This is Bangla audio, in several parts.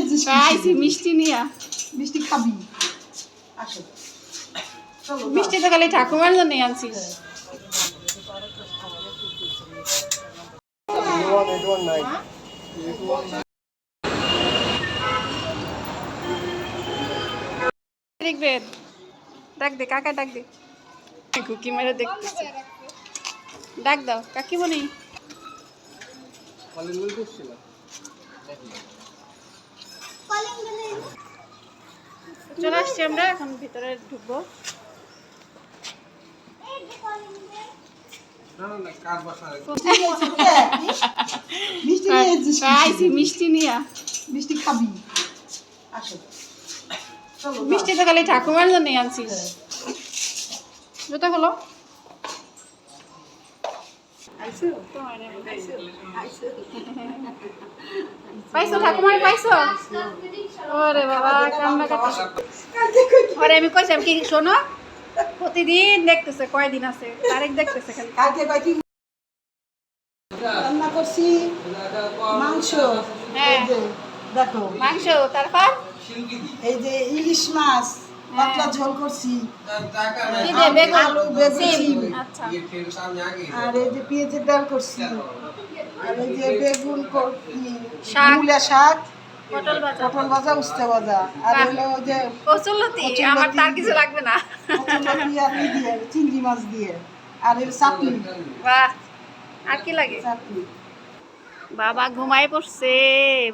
আইছি মিষ্টি নিয়া। মিষ্টি খাবি। আসো। মিষ্টি তো খালি ঠাকুমার জন্য আনছিস। দেখবে? ডাক দে কাকা ডাক দে। কুকি মেরে দেখতেছে। ডাক দাও কাকি কাকিমণি চলে আসছি আমরা এখন ভিতরে ঢুকবো। মিষ্টি নিয়ে মিষ্টি নিয়া মিষ্টি খাবি। মিষ্টি তো খালি ঠাকুমার জন্য আনছিস। জুতো হলো পাইছো? ঠাকুমার পাইছো? ওরে বাবা কান্না আমি কইছি কি শোনো? প্রতিদিন দেখতেছে কয়দিন আছে? তারিখ দেখতেছে খালি। কালকে রান্না করছি মাংস। হ্যাঁ। দেখো। মাংস তারপর? এই যে ইলিশ মাছ। পাতলা ঝোল করছি। আলু, বেগুন। আচ্ছা। আর এই যে পেঁয়াজের ডাল করছি। আর এই যে বেগুন। মূলা শাক। পটল ভাজা। পটল ভাজা উস্তে ভাজা। আর বাহ। হলো ওই যে কচুলতি আমার তার কিছু লাগবে না। আর দিয়ে চিংড়ি মাছ দিয়ে। আর এর চাটনি। বাহ। আর কি লাগে? চাটনি। বাবা ঘুমাই পড়ছে।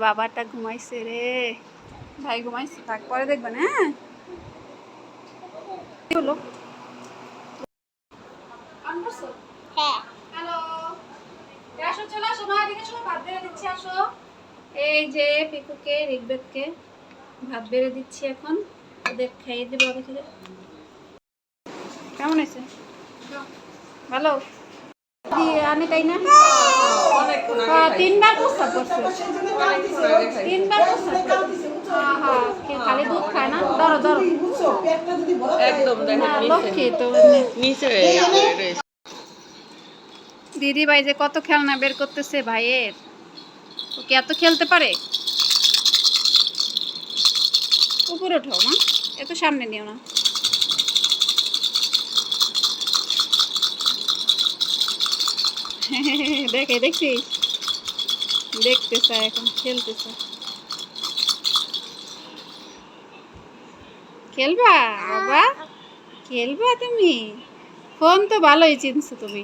বাবাটা ঘুমাইছে রে। ভাই ঘুমাইছে। তারপরে দেখবেন হ্যাঁ? হলো? হ্যাঁ। হ্যালো। আসো চলে আসো মা এদিকে আসো ভাত বেড়ে দিচ্ছি আসো। এই যে পিকুকে রিকবেদকে ভাত বেড়ে দিচ্ছি এখন। ওদের খাইয়ে দেবো আগে থেকে। কেমন হয়েছে? ভালো? তাই না? হ্যাঁ, তিনবার প্রস্তাব করছে। তিনবার প্রস্তাব খালি দুধ খায় না? ধরো ধরো। একদম না লক্ষ্মী তো দিদি ভাই যে কত খেলনা বের করতেছে ভাইয়ের? ও কি এত খেলতে পারে? উপরে ওঠো মা। এত সামনে নিও না। দেখে দেখছিস? দেখতে চায় এখন খেলতে চায় খেলবা? বাবা খেলবা তুমি? ফোন তো ভালোই চিনছো তুমি।